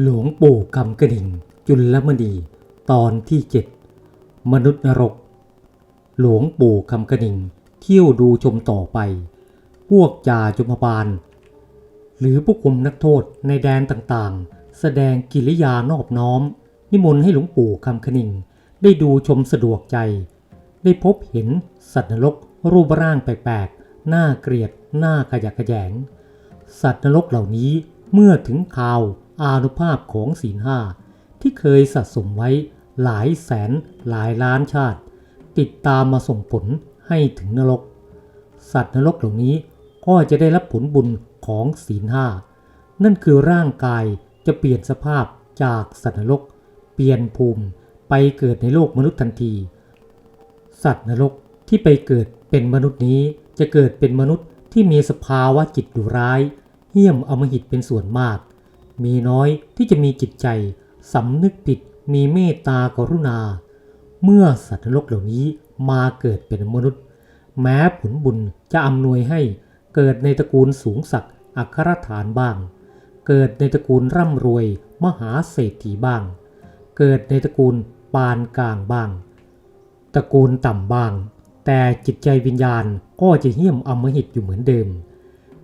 หลวงปู่คำกระดิ่ง จุลมณีตอนที่เจ็ดมนุษย์นรก หลวงปู่คำกระดิ่ง เที่ยวดูชมต่อไป พวกจ่าจุมบาล หรือผู้คุมนักโทษในแดนต่างๆ แสดงกิริยานอบน้อม นิมนต์ให้หลวงปู่คำกระดิ่ง ได้ดูชมสะดวกใจ ได้พบเห็นสัตว์นรกรูปร่างแปลกๆ หน่าเกลียด หน่าขยะแขยง สัตว์นรกเหล่านี้เมื่อถึงคราว อานุภาพของศีลห้าที่เคยสะสมไว้หลายแสนหลายล้านชาติ ติดตามมาส่งผลให้ถึงนรก สัตว์นรกเหล่านี้ก็จะได้รับผลบุญของศีลห้านั่นคือร่างกายจะเปลี่ยนสภาพจากสัตว์นรก เปลี่ยนภูมิไปเกิดในโลกมนุษย์ทันที สัตว์นรกที่ไปเกิดเป็นมนุษย์นี้จะเกิดเป็นมนุษย์ที่มีสภาวะจิตดุร้าย เหี้ยมอมหิตเป็นส่วนมาก มีน้อยที่จะมีจิตใจสำนึกผิดมีเมตตากรุณา เมื่อสัตว์นรกเหล่านี้มาเกิดเป็นมนุษย์ แม้ผลบุญจะอำนวยให้เกิดในตระกูลสูงศักดิ์อัครฐานบ้าง เกิดในตระกูลร่ำรวยมหาเศรษฐีบ้าง เกิดในตระกูลปานกลางบ้าง ตระกูลต่ำบ้าง แต่จิตใจวิญญาณก็จะเหี้ยมอมหิตอยู่เหมือนเดิม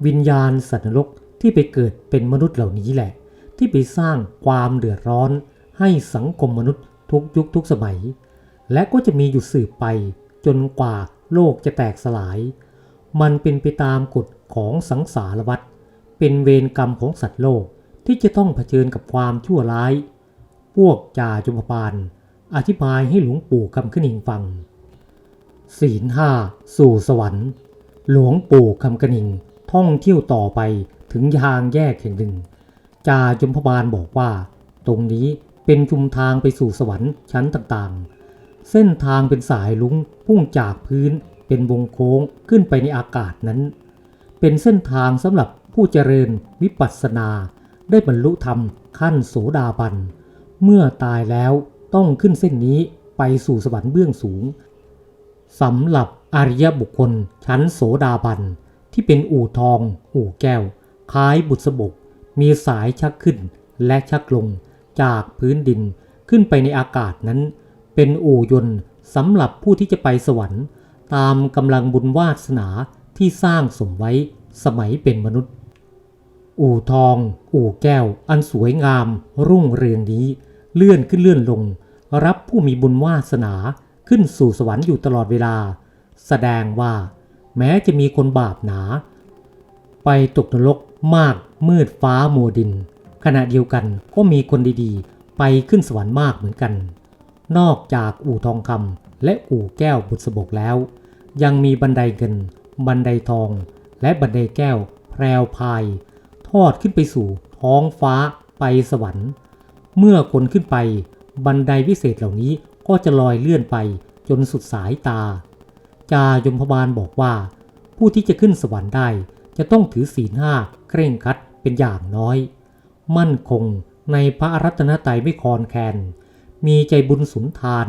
วิญญาณสัตว์นรก ที่ไปเกิดเป็นมนุษย์เหล่านี้แหละ ที่ไปสร้างความเดือดร้อน ให้สังคมมนุษย์ทุกยุคทุกสมัย และก็จะมีอยู่สืบไป จนกว่าโลกจะแตกสลาย มันเป็นไปตามกฎของสังสารวัฏเป็นเวรกรรมของสัตว์โลกที่จะต้องเผชิญกับความชั่วร้าย พวกจ่าจุมพานอธิบายให้หลวงปู่คำขึ้นิงฟัง ศีลห้าสู่สวรรค์ หลวงปู่คำกระนิงท่องเที่ยวต่อไป ถึงทางแยกแห่งหนึ่งจ่าจุมพบาลบอกว่า ตรงนี้เป็นชุมทางไปสู่สวรรค์ชั้นต่างๆ เส้นทางเป็นสายลุงพุ่งจากพื้นเป็นวงโค้งขึ้นไปในอากาศนั้น เป็นเส้นทางสำหรับผู้เจริญวิปัสสนา ได้บรรลุธรรมขั้นโสดาบัน เมื่อตายแล้วต้องขึ้นเส้นนี้ไปสู่สวรรค์เบื้องสูงสำหรับอริยบุคคลชั้นโสดาบันที่เป็นอู่ทอง อู่แก้ว คล้ายบุษบก มีสายชักขึ้นและชักลงจากพื้นดินขึ้นไปในอากาศนั้น เป็นอู่ยนต์สำหรับผู้ที่จะไปสวรรค์ ตามกำลังบุญวาสนาที่สร้างสมไว้สมัยเป็นมนุษย์ อู่ทอง อู่แก้ว อันสวยงาม รุ่งเรืองนี้ เลื่อนขึ้นเลื่อนลง รับผู้มีบุญวาสนาขึ้นสู่สวรรค์อยู่ตลอดเวลา แสดงว่า แม้จะมีคนบาปหนา ไปตกนรก มากมืดฟ้ามัวดิน ขณะเดียวกันก็มีคนดีๆ ไปขึ้นสวรรค์มากเหมือนกัน นอกจากอู่ทองคำและอู่แก้วบุษบกแล้ว ยังมีบันไดเงิน บันไดทอง และบันไดแก้วแพรวพาย ทอดขึ้นไปสู่ท้องฟ้าไปสวรรค์ เมื่อคนขึ้นไป บันไดวิเศษเหล่านี้ก็จะลอยเลื่อนไปจนสุดสายตา จายมพบาลบอกว่า ผู้ที่จะขึ้นสวรรค์ได้ จะต้องถือศีลห้าเคร่งคัดเป็นอย่างน้อย มั่นคงในพระรัตนตรัยไม่คลอนแคลนมีใจบุญสุนทาน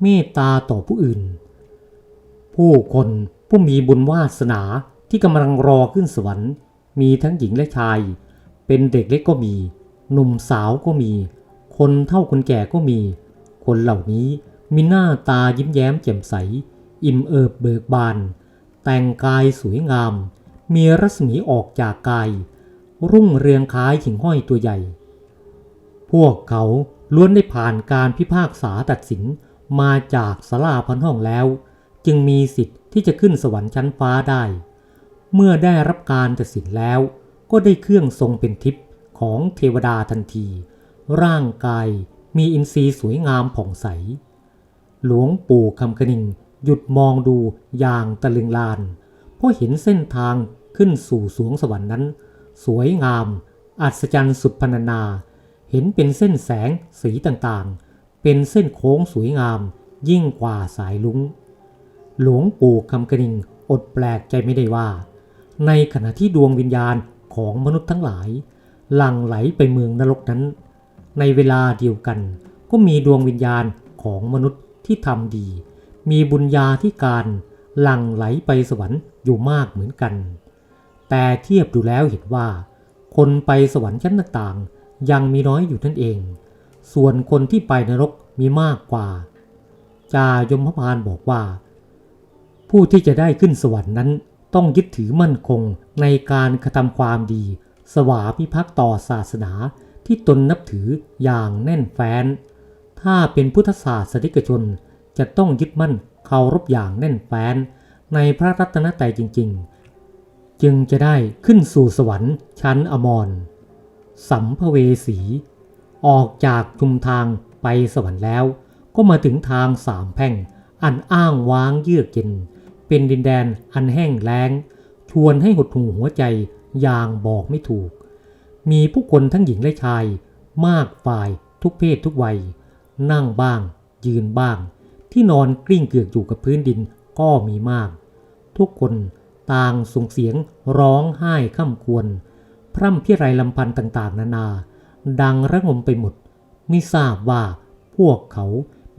เมตตาต่อผู้อื่น ผู้คนผู้มีบุญวาสนาที่กำลังรอขึ้นสวรรค์ มีทั้งหญิงและชาย เป็นเด็กเล็กก็มี หนุ่มสาวก็มี คนเท่าคนแก่ก็มี คนเหล่านี้มีหน้าตายิ้มแย้มแจ่มใส อิ่มเอิบเบิกบาน แต่งกายสวยงาม มีรัศมีออกจากกาย รุ่งเรืองคล้ายหิ่งห้อยตัวใหญ่ พวกเขาล้วนได้ผ่านการพิพากษาตัดสินมาจากสลาพันห้องแล้ว จึงมีสิทธิ์ที่จะขึ้นสวรรค์ชั้นฟ้าได้ เมื่อได้รับการตัดสินแล้ว ก็ได้เครื่องทรงเป็นทิพย์ของเทวดาทันที ร่างกายมีอินทรีย์สวยงามผ่องใส หลวงปู่คำกระนิงหยุดมองดูอย่างตะลึงลาน เพราะเห็นเส้นทางขึ้นสู่สวงสวรรค์นั้น สวยงาม อัศจรรย์สุดพรรณนา เห็นเป็นเส้นแสงสีต่างๆ เป็นเส้นโค้งสวยงาม ยิ่งกว่าสายลุงหลวงปู่คำกระนิงอดแปลกใจไม่ได้ว่า ในขณะที่ดวงวิญญาณของมนุษย์ทั้งหลาย หลั่งไหลไปเมืองนรกนั้น ในเวลาเดียวกัน ก็มีดวงวิญญาณของมนุษย์ที่ทำดี มีบุญญาธิการหลั่งไหลไปสวรรค์ อยู่มากเหมือนกัน แต่เทียบดูแล้วเห็นว่า คนไปสวรรค์ชั้นต่างๆ ยังมีน้อยอยู่นั่นเอง ส่วนคนที่ไปนรกมีมากกว่า จายมพานบอกว่า ผู้ที่จะได้ขึ้นสวรรค์นั้นต้องยึดถือมั่นคงในการกระทำความดี สวาพิภักษ์ต่อศาสนาที่ตนนับถืออย่างแน่นแฟ้น ถ้าเป็นพุทธศาสนิกชนจะต้องยึดมั่นเคารพอย่างแน่นแฟ้น ในพระรัตนตรัยจริง ๆ จึงจะได้ขึ้นสู่สวรรค์ชั้นอมร สัมภเวสี ออกจากชุมทางไปสวรรค์แล้ว ก็มาถึงทางสามแพร่ง อันอ้างว้างเยือกเย็น เป็นดินแดนอันแห้งแล้ง ชวนให้หดหูหัวใจอย่างบอกไม่ถูก มีผู้คนทั้งหญิงและชาย มากฝ่ายทุกเพศทุกวัย นั่งบ้าง ยืนบ้าง ที่นอนกลิ้งเกือกอยู่กับพื้นดิน ก็มีมาก ทุกคนต่างส่งเสียงร้องไห้ข้ำควร พร่ำพิไรลำพันธ์ต่างๆ นานา ดังระงมไปหมด ไม่ทราบว่าพวกเขา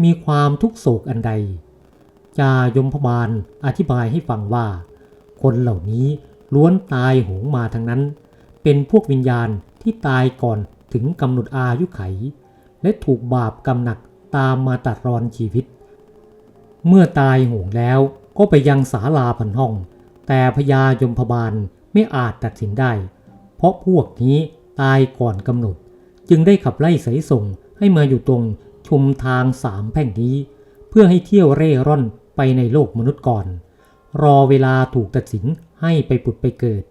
มีความทุกโศกอันใด จายมพบาลอธิบายให้ฟังว่า คนเหล่านี้ล้วนตายหงมาทั้งนั้น เป็นพวกวิญญาณที่ตายก่อนถึงกำหนดอายุไข และถูกบาปกรรมหนักตามมาตัดรอนชีวิต เมื่อตายโหงแล้วก็ไปยังศาลาพันห้อง แต่พญายมพบาลไม่อาจตัดสินได้ เพราะพวกนี้ตายก่อนกำหนด จึงได้ขับไล่สายส่งให้มาอยู่ตรงชุมทางสามแพ่งนี้ เพื่อให้เที่ยวเร่ร่อนไปในโลกมนุษย์ก่อน รอเวลาถูกตัดสินให้ไปผุดไปเกิด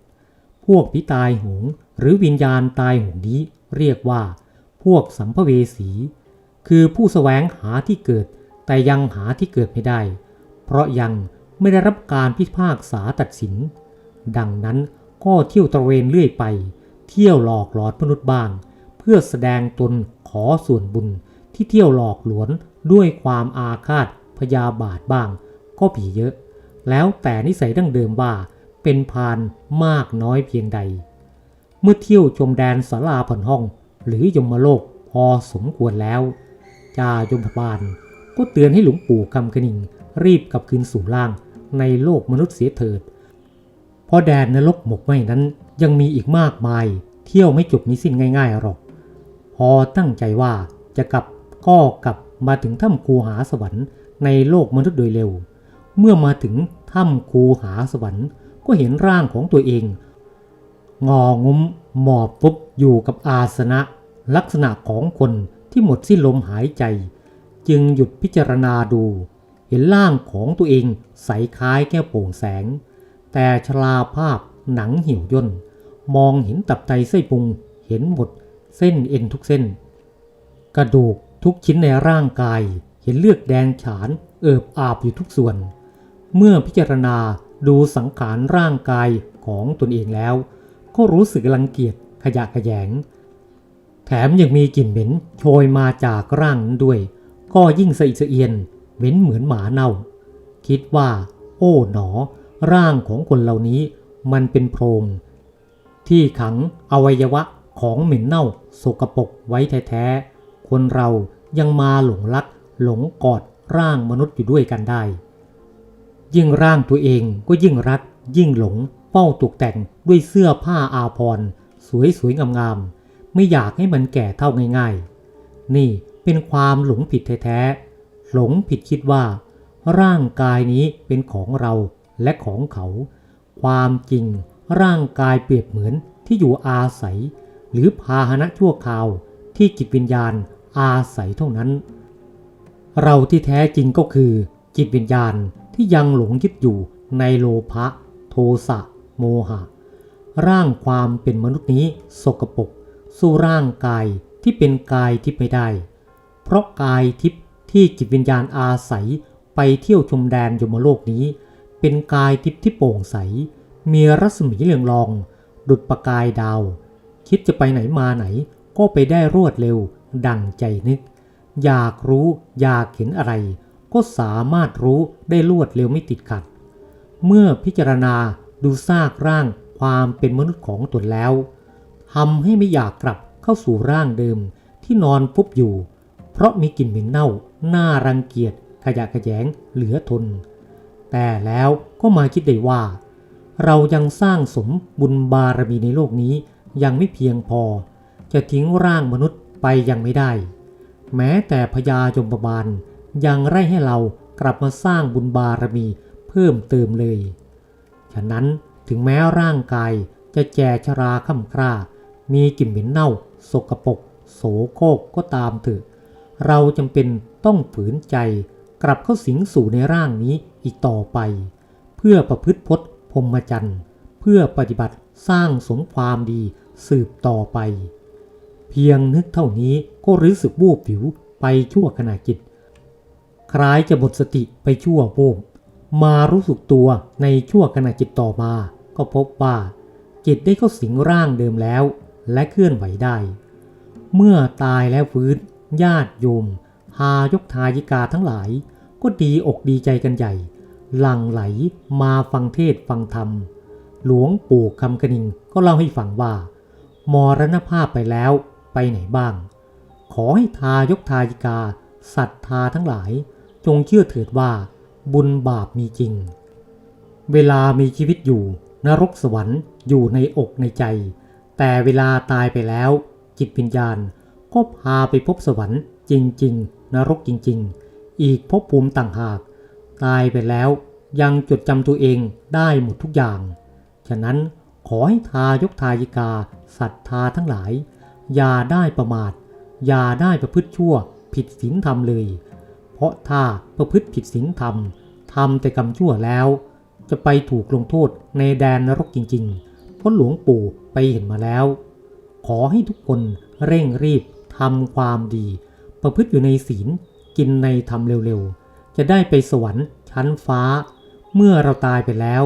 พวกพิตายหงหรือวิญญาณตายหงนี้เรียกว่า พวกสัมภเวสี คือผู้แสวงหาที่เกิด แต่ยังหาที่เกิดไม่ได้ เพราะยังไม่ได้รับการพิพากษาตัดสิน ดังนั้นก็เที่ยวตระเวนเรื่อยไป เที่ยวหลอกหลอนมนุษย์บ้าง เพื่อแสดงตนขอส่วนบุญที่เที่ยวหลอกหลวนด้วยความอาฆาตพยาบาทบ้าง ก็ผีเยอะ แล้วแต่นิสัยดั้งเดิมว่าเป็นพานมากน้อยเพียงใด เมื่อเที่ยวชมแดนสาราผ่อนห้อง หรือยมโลกพอสมควรแล้ว จายมพบาล ก็เตือนให้หลวงปู่คำกระนิงรีบกลับคืนสู่ล่างในโลกมนุษย์เสียเถิด เพราะแดนนรกหมกไหมนั้นยังมีอีกมากมาย เที่ยวไม่จบไม่สิ้นง่ายๆหรอก พอตั้งใจว่าจะกลับก็กลับมาถึงถ้ำคูหาสวรรค์ในโลกมนุษย์โดยเร็ว เมื่อมาถึงถ้ำคูหาสวรรค์ ก็เห็นร่างของตัวเอง งองุ้มหมอบฟุบอยู่กับอาสนะ ลักษณะของคนที่หมดสิ้นลมหายใจ จึงหยุดพิจารณาดู เห็นร่างของตัวเองใสคล้ายแก้วโป่งแสง แต่ชราภาพหนังเหี่ยวย่น มองเห็นตับไตไส้พุงเห็นหมด เส้นเอ็นทุกเส้น กระดูกทุกชิ้นในร่างกาย เห็นเลือดแดงฉานเอิบอาบอยู่ทุกส่วน เมื่อพิจารณาดูสังขารร่างกายของตนเองแล้ว ก็รู้สึกรังเกียจขยะแขยง แถมยังมีกลิ่นเหม็นโชยมาจากร่างนั้นด้วย ก็ยิ่งสะอิดสะเอียนเหม็นเหมือนหมาเน่า คิดว่า โอ้หนอ ร่างของคนเหล่านี้มันเป็นโพรง ที่ขังอวัยวะของเหม็นเน่าสกปรกไว้แท้ๆ คนเรายังมาหลงรักหลงกอดร่างมนุษย์อยู่ด้วยกันได้ ยิ่งร่างตัวเองก็ยิ่งรัก ยิ่งหลงเฝ้าตกแต่งด้วยเสื้อผ้าอาภรณ์สวยๆงามๆไม่อยากให้มันแก่เท่าง่าย ๆ นี่ เป็นความหลงผิดแท้ๆ หลงผิดคิดว่า ร่างกายนี้เป็นของเราและของเขา ความจริงร่างกายเปรียบเหมือนที่อยู่อาศัย หรือพาหนะชั่วคราวที่จิตวิญญาณอาศัยเท่านั้น เราที่แท้จริงก็คือ จิตวิญญาณที่ยังหลงยึดอยู่ในโลภะโทสะ โมหะ ร่างความเป็นมนุษย์นี้สกปรกสู้ร่างกายที่เป็นกายทิพย์ไม่ได้ เพราะกายทิพย์ที่จิตวิญญาณอาศัยไปเที่ยวชมแดนยมโลกนี้ เป็นกายทิพย์ที่โปร่งใส มีรัศมีเรืองรอง ดุดประกายดาว คิดจะไปไหนมาไหน ก็ไปได้รวดเร็ว ดังใจนึก อยากรู้อยากเห็นอะไร ก็สามารถรู้ได้รวดเร็วไม่ติดขัด เมื่อพิจารณาดูซากร่างความเป็นมนุษย์ของตนแล้วทำให้ไม่อยากกลับเข้าสู่ร่างเดิมที่นอนฟุบอยู่ เพราะมีกลิ่นเหม็นเน่า น่ารังเกียจ ขยะแขยง เหลือทน แต่แล้วก็มาคิดได้ว่า เรายังสร้างสมบุญบารมีในโลกนี้ยังไม่เพียงพอ จะทิ้งร่างมนุษย์ไปยังไม่ได้ แม้แต่พญายมบาลยังไร่ให้เรากลับมาสร้างบุญบารมีเพิ่มเติมเลย ฉะนั้นถึงแม้ร่างกายจะแก่ชราค่ำคร่า มีกลิ่นเหม็นเน่า สกปรกโสโครกก็ตามเถอะ เราจำเป็นต้องฝืนใจกลับเข้าสิงสู่ในร่างนี้อีกต่อไป เพื่อประพฤติพจน์พรหมจรรย์เพื่อปฏิบัติสร้างสมความดีสืบต่อไป เพียงนึกเท่านี้ก็รู้สึกวูบผิวไปชั่วขณะจิต คล้ายจะหมดสติไปชั่วโวบมารู้สึกตัวในชั่วขณะจิตต่อมา ก็พบว่า จิตได้เข้าสิงร่างเดิมแล้ว และเคลื่อนไหวได้ เมื่อตายแล้วฟื้น ญาติโยมพายกทายิกาทั้งหลาย ก็ดีอกดีใจกันใหญ่ หลั่งไหลมาฟังเทศฟังธรรม หลวงปู่คำกระนิงก็เล่าให้ฟังว่ามรณภาพไปแล้วไปไหนบ้าง ขอให้ทายกทายิกาศรัทธาทั้งหลาย จงเชื่อเถิดว่า บุญบาปมีจริง เวลามีชีวิตอยู่ นรกสวรรค์อยู่ในอกในใจ แต่เวลาตายไปแล้ว จิตวิญญาณ ก็พาไปพบสวรรค์จริง ๆ นรกจริง ๆ อีกภพภูมิต่างหาก ตายไปแล้วยังจดจำตัวเองได้หมดทุกอย่าง ฉะนั้นขอให้ทายกทายิกาศรัทธาทั้งหลาย อย่าได้ประมาท อย่าได้ประพฤติชั่วผิดศีลธรรมเลย เพราะถ้าประพฤติผิดศีลธรรมทำแต่กรรมชั่วแล้ว จะไปถูกลงโทษในแดนนรกจริงๆเพราะหลวงปู่ไปเห็นมาแล้ว ขอให้ทุกคนเร่งรีบ ทำความดี ประพฤติอยู่ในศีล กินในธรรมเร็วๆ จะได้ไปสวรรค์ชั้นฟ้า เมื่อเราตายไปแล้ว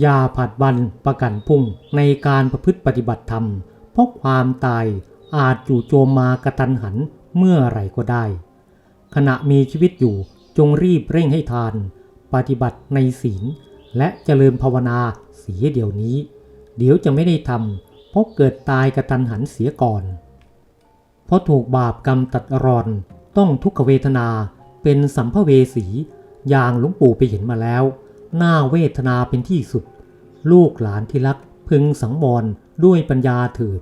อย่าผัดวันประกันพุ่งในการประพฤติปฏิบัติธรรม เพราะความตายอาจจู่โจมมากระตันหันเมื่อไหร่ก็ได้ ขณะมีชีวิตอยู่จงรีบเร่งให้ทาน ปฏิบัติในศีล และเจริญภาวนาเสียเดี๋ยวนี้ เดี๋ยวจะไม่ได้ทำเพราะเกิดตายกระตันหันเสียก่อน เพราะถูกบาปกรรมตัดรอน ต้องทุกขเวทนาเป็นสัมภเวสี อย่างหลวงปู่ไปเห็นมาแล้ว หน่าเวทนาเป็นที่สุด ลูกหลานที่รักพึงสังวรด้วยปัญญาเถิด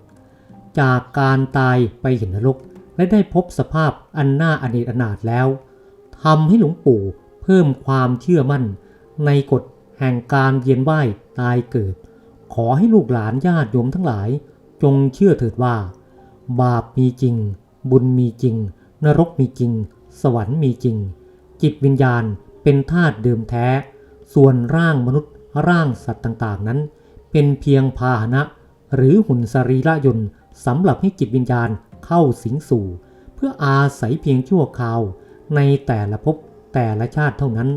จากการตายไปเห็นนรก และได้พบสภาพอันน่าอเนจอนาถแล้วทำให้หลวงปู่เพิ่มความเชื่อมั่น ในกฎแห่งการเวียนว่ายตายเกิด ขอให้ลูกหลานญาติโยมทั้งหลาย จงเชื่อเถิดว่า บาปมีจริง บุญมีจริง นรกมีจริง สวรรค์มีจริง จิตวิญญาณเป็นธาตุเดิมแท้ ส่วนร่างมนุษย์ร่างสัตว์ต่างๆนั้น เป็นเพียงพาหนะ หรือหุ่นสรีระยนต์สำหรับให้จิตวิญญาณเข้าสิงสู่ เพื่ออาศัยเพียงชั่วคราว ในแต่ละภพแต่ละชาติเท่านั้น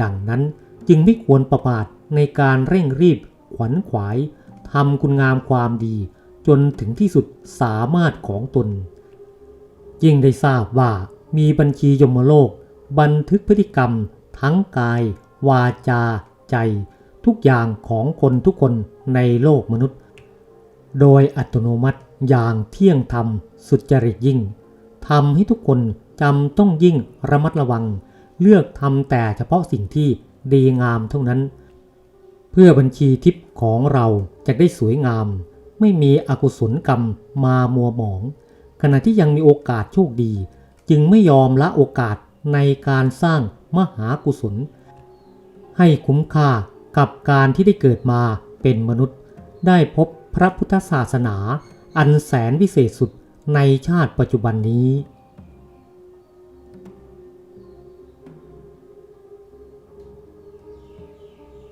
ดังนั้นจึงไม่ควรประมาทในการเร่งรีบขวัญขวายทำคุณงามความดี จนถึงที่สุดสามารถของตน ยิ่งได้ทราบว่ามีบัญชียมโลก บันทึกพฤติกรรม ทั้งกาย วาจา ใจ ทุกอย่างของคนทุกคนในโลกมนุษย์ โดยอัตโนมัติอย่างเที่ยงธรรมสุจริตยิ่งทำให้ทุกคนจำต้องยิ่งระมัดระวัง เลือกทำแต่เฉพาะสิ่งที่ดีงามเท่านั้น เพื่อบัญชีทิพย์ของเราจะได้สวยงาม ไม่มีอกุศลกรรมมามัวหมอง ขณะที่ยังมีโอกาสโชคดี จึงไม่ยอมละโอกาสในการสร้างมหากุศล ให้คุ้มค่ากับการที่ได้เกิดมาเป็นมนุษย์ ได้พบพระพุทธศาสนา อันแสนวิเศษสุดในชาติปัจจุบันนี้